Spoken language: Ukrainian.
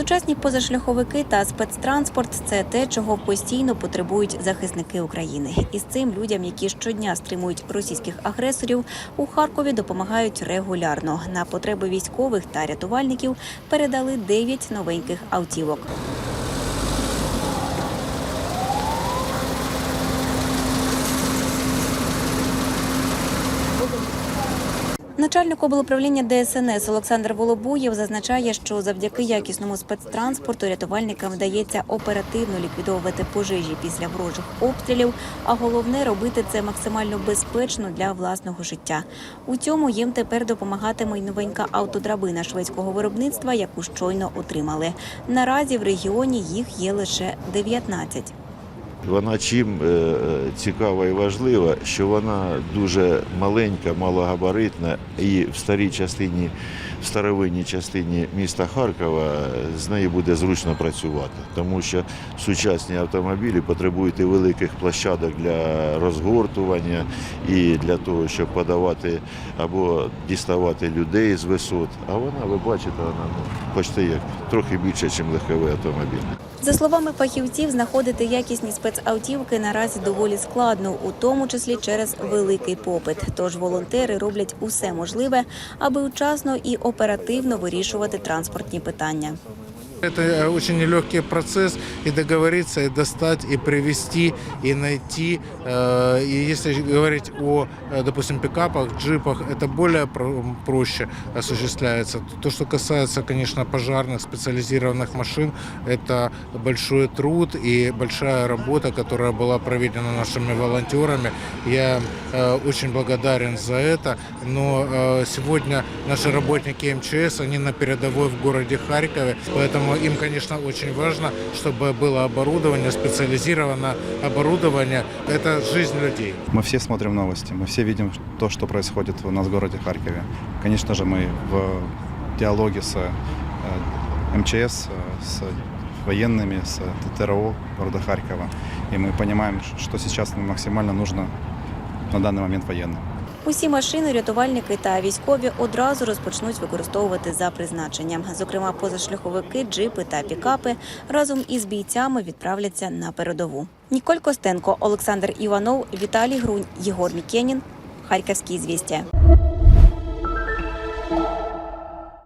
Сучасні позашляховики та спецтранспорт це те, чого постійно потребують захисники України. І з цим людям, які щодня стримують російських агресорів, у Харкові допомагають регулярно. На потреби військових та рятувальників передали 9 новеньких автівок. Начальник облуправління ДСНС Олександр Волобуєв зазначає, що завдяки якісному спецтранспорту рятувальникам вдається оперативно ліквідовувати пожежі після ворожих обстрілів, а головне робити це максимально безпечно для власного життя. У цьому їм тепер допомагатиме й новенька автодрабина шведського виробництва, яку щойно отримали. Наразі в регіоні їх є лише 19. Вона чим е, цікава і важлива, що вона дуже маленька, малогабаритна, і в старій частині, в старовинній частині міста Харкова з нею буде зручно працювати, тому що сучасні автомобілі потребують і великих площадок для розгортування і для того, щоб подавати або діставати людей з висот. А вона, ви бачите, вона ну, почти як трохи більше, ніж легковий автомобіль. За словами фахівців, знаходити якісні спецавтівки наразі доволі складно, у тому числі через великий попит. Тож волонтери роблять усе можливе, аби вчасно і оперативно вирішувати транспортні питання. Это очень нелегкий процесс и договориться, и достать, и привести, и найти. Э, И если говорить о, э, допустим, пикапах, джипах, это более про- проще осуществляется. То, что касается, конечно, пожарных специализированных машин, это большой труд и большая работа, которая была проведена нашими волонтерами. Я э, очень благодарен за это. Но э, сегодня наши работники МЧС, они на передовой в городе Харькове, поэтому им, конечно, очень важно, чтобы было оборудование, специализированное оборудование. Это жизнь людей. Мы все смотрим новости, мы все видим то, что происходит у нас в городе Харькове. Конечно же, мы в диалоге с э, МЧС, э, с военными, с ТРО города Харькова. И мы понимаем, что сейчас максимально нужно на данный момент военным. Усі машини, рятувальники та військові одразу розпочнуть використовувати за призначенням. Зокрема, позашляховики, джипи та пікапи разом із бійцями відправляться на передову. Ніколь Костенко, Олександр Іванов, Віталій Грунь, Єгор Мікенін. Харківські звістя.